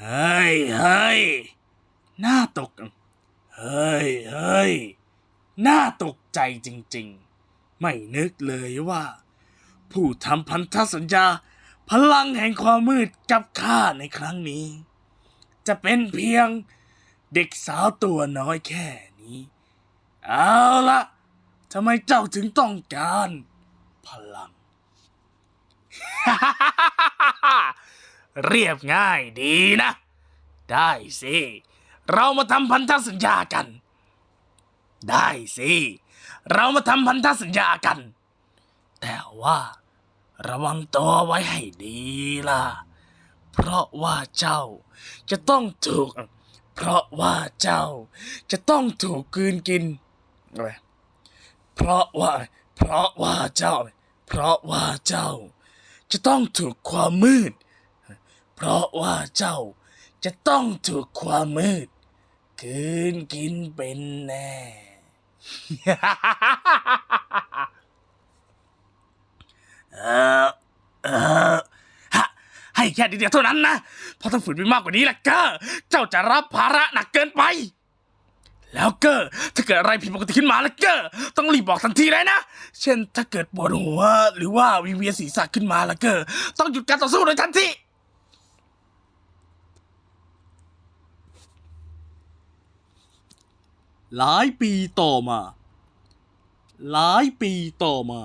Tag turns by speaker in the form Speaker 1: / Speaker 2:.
Speaker 1: เฮ้ยเฮ้ยน่าตก เฮ้ยเฮ้ยน่าตกใจจริงๆ ไม่นึกเลยว่า ผู้ทำพันธสัญญา พลังแห่งความมืดกับข้าในครั้งนี้ จะเป็นเพียงเด็กสาวตัวน้อยแค่นี้ เอาละทำไมเจ้าถึงต้องการ พลัง เรียบง่ายดีนะ ได้สิ เรามาทำพันธสัญญากัน ได้สิ เรามาทำพันธสัญญากัน แต่ว่า ระวังตัวไว้ให้ดีล่ะ เพราะว่าเจ้าจะต้องถูก เพราะว่าเจ้าจะต้องถูกกืนกิน เพราะว่า เพราะว่าเจ้า เพราะว่าเจ้า จะต้องถูกความมืด เพราะว่าเจ้าจะต้องถูกความมืดกลืนกินเป็นแน่ เออเออฮะให้แค่นิดเดียวเท่านั้นนะ เพราะถ้าฝืนไปมากกว่านี้ล่ะก็เจ้าจะรับภาระหนักเกินไป แล้วเก็ถ้าเกิดอะไรผิดปกติขึ้นมาแล้วก็ต้องรีบบอกทันทีเลยนะ เช่นถ้าเกิดปวดหัว หรือว่าวิงเวียนศีรษะขึ้นมาแล้วก็ต้องหยุดการต่อสู้โดยทันที หลายปีต่อมา หลายปีต่อมา